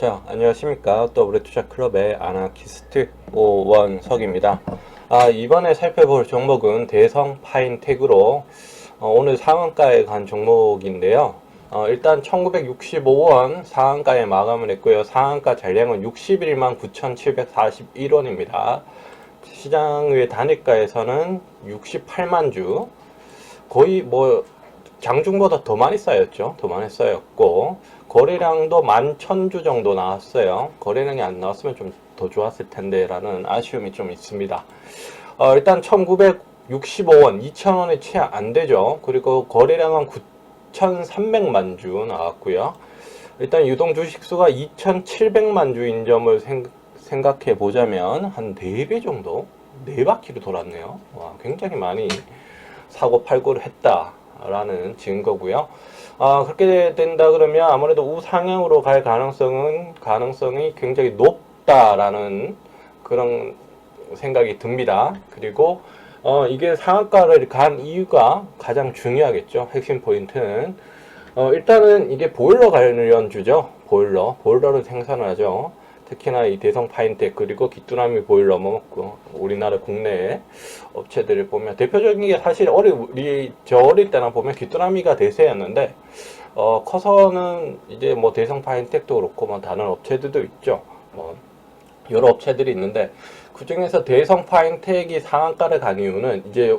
자, 안녕하십니까. 더블투자 클럽의 아나키스트 오원석입니다. 아, 이번에 살펴볼 종목은 대성 파인텍으로 어, 오늘 상한가에 간 종목인데요. 어, 일단 1965원 상한가에 마감을 했고요. 상한가 잔량은 61만 9,741원입니다. 시장 외 단일가에서는 68만 주, 거의 뭐 장중보다 더 많이 쌓였죠. 더 많이 쌓였고 거래량도 11,000주 정도 나왔어요. 거래량이 안 나왔으면 좀 더 좋았을 텐데 라는 아쉬움이 좀 있습니다. 어, 일단 1965원, 2,000원에 채 안 되죠. 그리고 거래량은 9,300만 주 나왔고요. 일단 유동 주식수가 2,700만 주인 점을 생, 생각해 보자면 한 4배 정도? 4바퀴로 돌았네요. 와, 굉장히 많이 사고 팔고를 했다 라는 증거고요. 아, 그렇게 된다 그러면 아무래도 우상향으로 갈 가능성은 가능성이 굉장히 높다라는 그런 생각이 듭니다. 그리고 어, 이게 상한가를 간 이유가 가장 중요하겠죠. 핵심 포인트는 어, 일단은 이게 보일러 관련주죠. 보일러, 보일러를 생산을 하죠. 특히나 이 대성 파인텍 그리고 귀뚜라미 보일러 뭐그 우리나라 국내 업체들을 보면 대표적인 게 사실 어리 우리 저 어릴 때나 보면 귀뚜라미가 대세였는데 어 커서는 이제 뭐 대성 파인텍도 그렇고 뭐 다른 업체들도 있죠. 뭐 여러 업체들이 있는데 그 중에서 대성 파인텍이 상한가를 간 이유는 이제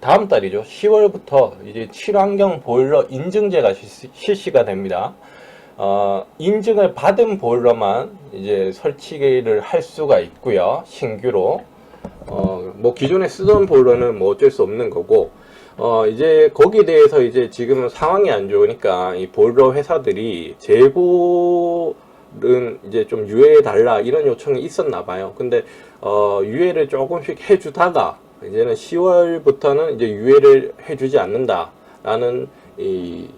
다음 달이죠. 10월부터 이제 친환경 보일러 인증제가 실시, 실시가 됩니다. 어, 인증을 받은 보일러만 이제 설치를 할 수가 있고요. 신규로. 어, 뭐 기존에 쓰던 보일러는 뭐 어쩔 수 없는 거고, 어, 이제 거기에 대해서 이제 지금 상황이 안 좋으니까 이 보일러 회사들이 재고는 이제 좀 유예해 달라 이런 요청이 있었나 봐요. 근데 어, 유예를 조금씩 해주다가 이제는 10월부터는 이제 유예를 해주지 않는다라는 이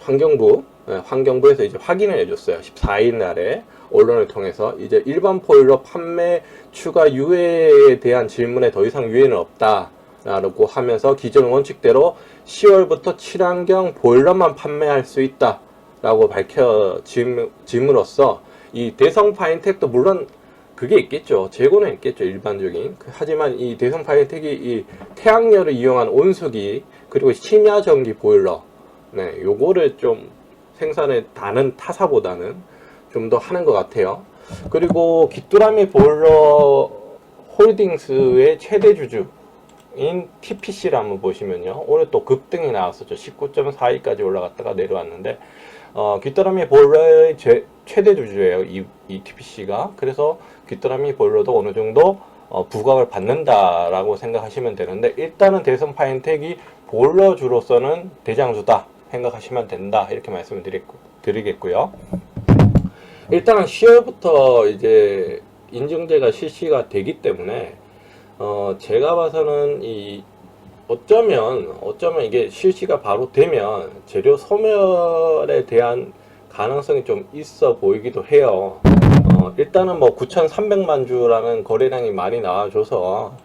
환경부 네, 환경부에서 이제 확인을 해줬어요. 14일 날에 언론을 통해서 이제 일반 보일러 판매 추가 유예에 대한 질문에 더 이상 유예는 없다 라고 하면서 기존 원칙대로 10월부터 친환경 보일러만 판매할 수 있다 라고 밝혀짐으로써 이 대성 파인텍도 물론 그게 있겠죠. 재고는 있겠죠. 일반적인. 그- 하지만 이 대성 파인텍이 이 태양열을 이용한 온수기 그리고 심야 전기 보일러 네, 요거를 좀 생산에 다른 타사보다는 좀 더 하는 것 같아요. 그리고 귀뚜라미 보일러 홀딩스의 최대 주주인 TPC를 한번 보시면요. 오늘 또 급등이 나왔었죠. 19.42까지 올라갔다가 내려왔는데, 어, 귀뚜라미 보일러의 제- 최대 주주예요. 이, 이 TPC가. 그래서 귀뚜라미 보일러도 어느 정도 어, 부각을 받는다라고 생각하시면 되는데, 일단은 대선 파인텍이 보일러주로서는 대장주다. 생각하시면 된다. 이렇게 말씀을 드리고, 드리겠고요. 일단 10월부터 이제 인증제가 실시가 되기 때문에 어 제가 봐서는 이 어쩌면 어쩌면 이게 실시가 바로 되면 재료 소멸에 대한 가능성이 좀 있어 보이기도 해요. 어 일단은 뭐 9,300만 주라는 거래량이 많이 나와줘서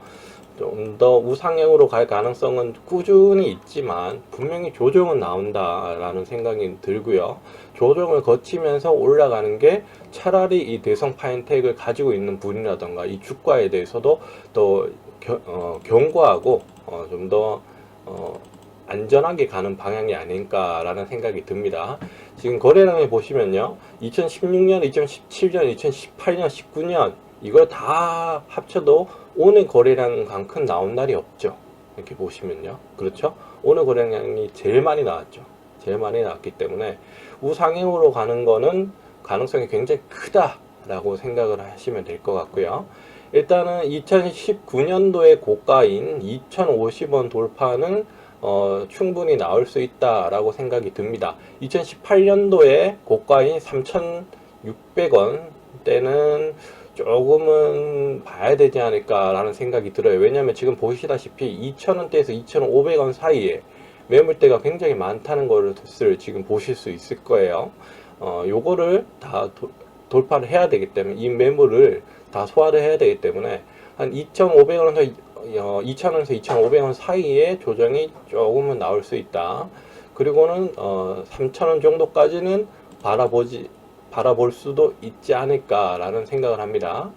좀 더 우상향으로 갈 가능성은 꾸준히 있지만 분명히 조정은 나온다라는 생각이 들고요. 조정을 거치면서 올라가는 게 차라리 이 대성 파인텍을 가지고 있는 분이라던가 이 주가에 대해서도 또 겨- 어, 경고하고 어, 좀더 어, 안전하게 가는 방향이 아닐까라는 생각이 듭니다. 지금 거래량을 보시면요. 2016년, 2017년, 2018년, 19년 이걸 다 합쳐도 오늘 거래량만큼 나온 날이 없죠. 이렇게 보시면요. 그렇죠? 오늘 거래량이 제일 많이 나왔죠. 제일 많이 나왔기 때문에 우상향으로 가는 거는 가능성이 굉장히 크다라고 생각을 하시면 될 것 같고요. 일단은 2019년도의 고가인 2,050원 돌파는 어, 충분히 나올 수 있다라고 생각이 듭니다. 2018년도에 고가인 3,600원 때는 조금은 봐야 되지 않을까라는 생각이 들어요. 왜냐하면 지금 보시다시피 2,000원대에서 2,500원 사이에 매물대가 굉장히 많다는 것을 지금 보실 수 있을 거예요. 어, 요거를 다 도- 돌파를 해야 되기 때문에 이 매물을 다 소화를 해야 되기 때문에 한 2,500원에서 어, 2,000원에서 2,500원 사이에 조정이 조금은 나올 수 있다. 그리고는 어, 3,000원 정도까지는 바라보지 바라볼 수도 있지 않을까라는 생각을 합니다.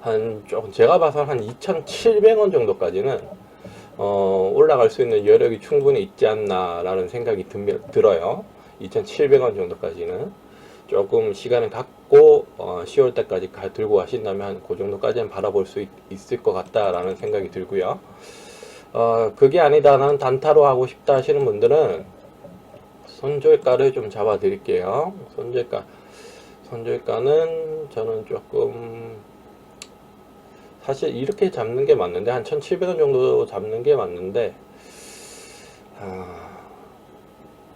한 조금 제가 봐서 한 2,700원 정도까지는 어, 올라갈 수 있는 여력이 충분히 있지 않나라는 생각이 듭, 들어요. 2,700원 정도까지는 조금 시간을 갖고 어, 10월 달까지 가, 들고 가신다면 그 정도까지는 바라볼 수 있, 을것 같다라는 생각이 들고요. 어, 그게 아니다 나는 단타로 하고 싶다 하시는 분들은 손절가를 좀 잡아 드릴게요. 손절가 손절가는 저는 조금 사실 이렇게 잡는 게 맞는데 한 1,700원 정도 잡는 게 맞는데 아,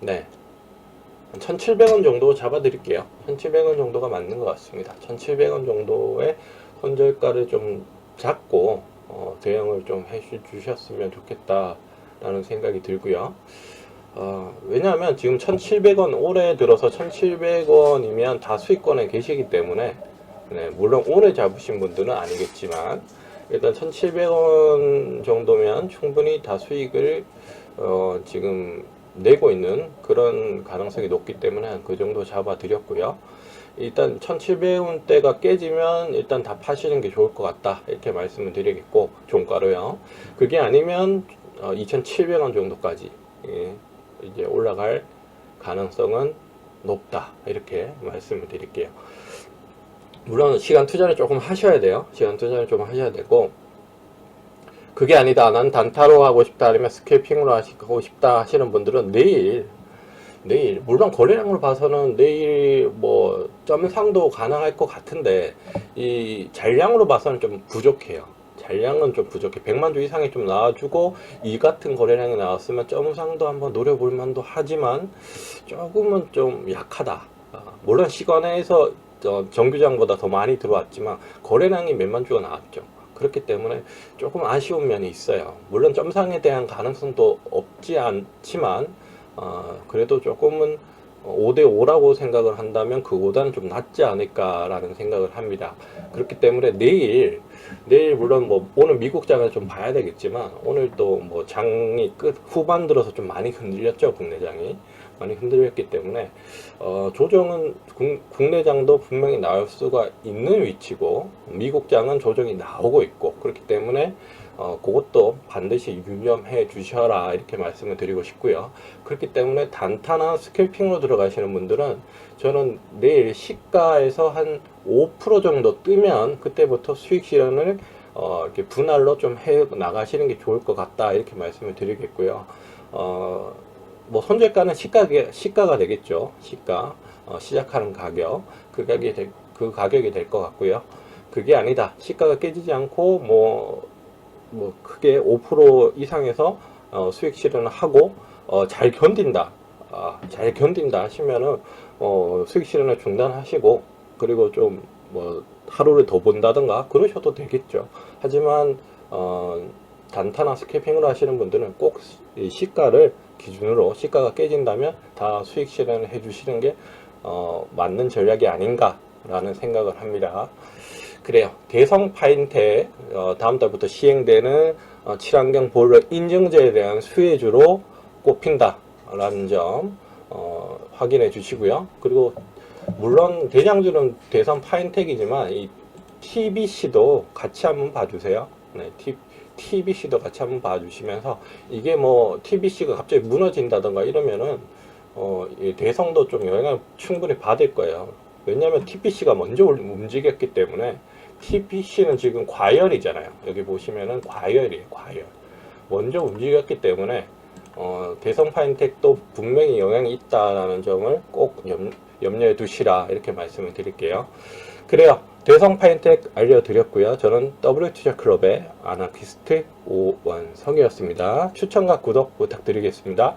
네. 한 1,700원 정도 잡아 드릴게요. 1,700원 정도가 맞는 것 같습니다. 1,700원 정도의 손절가를 좀 잡고 어, 대응을 좀 해 주셨으면 좋겠다라는 생각이 들고요. 어, 왜냐하면 지금 1,700원 올해 들어서 1,700원이면 다 수익권에 계시기 때문에 네, 물론 오래 잡으신 분들은 아니겠지만 일단 1,700원 정도면 충분히 다 수익을 어, 지금 내고 있는 그런 가능성이 높기 때문에 그 정도 잡아 드렸고요. 일단 1,700원대가 깨지면 일단 다 파시는 게 좋을 것 같다 이렇게 말씀을 드리겠고 종가로요. 그게 아니면 어, 2,700원 정도까지 예, 이제 올라갈 가능성은 높다 이렇게 말씀을 드릴게요. 물론 시간 투자를 조금 하셔야 돼요. 시간 투자를 좀 하셔야 되고 그게 아니다. 난 단타로 하고 싶다 아니면 스케이핑으로 하고 싶다 하시는 분들은 내일 내일 물론 거래량으로 봐서는 내일 뭐 점상도 가능할 것 같은데 이 잔량으로 봐서는 좀 부족해요. 잔량은 좀 부족해. 100만 주 이상이 좀 나와주고 이 같은 거래량이 나왔으면 점상도 한번 노려볼 만도 하지만 조금은 좀 약하다. 아, 물론 시간에서 어, 정규장보다 더 많이 들어왔지만 거래량이 몇만 주가 나왔죠. 그렇기 때문에 조금 아쉬운 면이 있어요. 물론 점상에 대한 가능성도 없지 않지만 어, 그래도 조금은 5대5라고 생각을 한다면 그보다는 좀 낫지 않을까라는 생각을 합니다. 그렇기 때문에 내일, 내일 물론 뭐 오늘 미국 장을 좀 봐야 되겠지만 오늘 또 뭐 장이 끝 후반 들어서 좀 많이 흔들렸죠, 국내장이. 많이 흔들렸기 때문에 어, 조정은 국, 국내장도 분명히 나올 수가 있는 위치고 미국장은 조정이 나오고 있고 그렇기 때문에 어, 그것도 반드시 유념해 주셔라 이렇게 말씀을 드리고 싶고요. 그렇기 때문에 단타나 스캘핑으로 들어가시는 분들은 저는 내일 시가에서 한 5% 정도 뜨면 그때부터 수익 실현을 어, 이렇게 분할로 좀 해 나가시는 게 좋을 것 같다 이렇게 말씀을 드리겠고요. 어, 뭐 손절가는 시가 시가가 되겠죠. 시가 어, 시작하는 가격 그 가격이 될, 그 가격이 될 것 같고요. 그게 아니다. 시가가 깨지지 않고 뭐, 뭐 크게 5% 이상에서 어, 수익 실현을 하고 어, 잘 견딘다. 아, 잘 견딘다 하시면은 어, 수익 실현을 중단하시고 그리고 좀 뭐 하루를 더 본다든가 그러셔도 되겠죠. 하지만 어, 단타나 스캐핑으로 하시는 분들은 꼭이 시가를 기준으로 시가가 깨진다면 다 수익 실현을 해주시는 게 어, 맞는 전략이 아닌가라는 생각을 합니다. 그래요. 대성 파인텍 어, 다음 달부터 시행되는 어, 친환경 보일러 인증제에 대한 수혜주로 꼽힌다라는 점 어, 확인해 주시고요. 그리고 물론 대장주는 대성 파인텍이지만 이 TBC도 같이 한번 봐주세요. 네, T, TBC도 같이 한번 봐주시면서 이게 뭐 TBC가 갑자기 무너진다던가 이러면은 어, 이 대성도 좀 영향을 충분히 받을 거예요. 왜냐하면 TBC가 먼저 올- 움직였기 때문에 TBC는 지금 과열이잖아요. 여기 보시면은 과열이에요, 과열. 먼저 움직였기 때문에 어, 대성 파인텍도 분명히 영향이 있다라는 점을 꼭 염, 염려해 두시라 이렇게 말씀을 드릴게요. 그래요. 대성 파인텍 알려드렸고요. 저는 W투자 클럽의 아나키스트 오원성이었습니다. 추천과 구독 부탁드리겠습니다.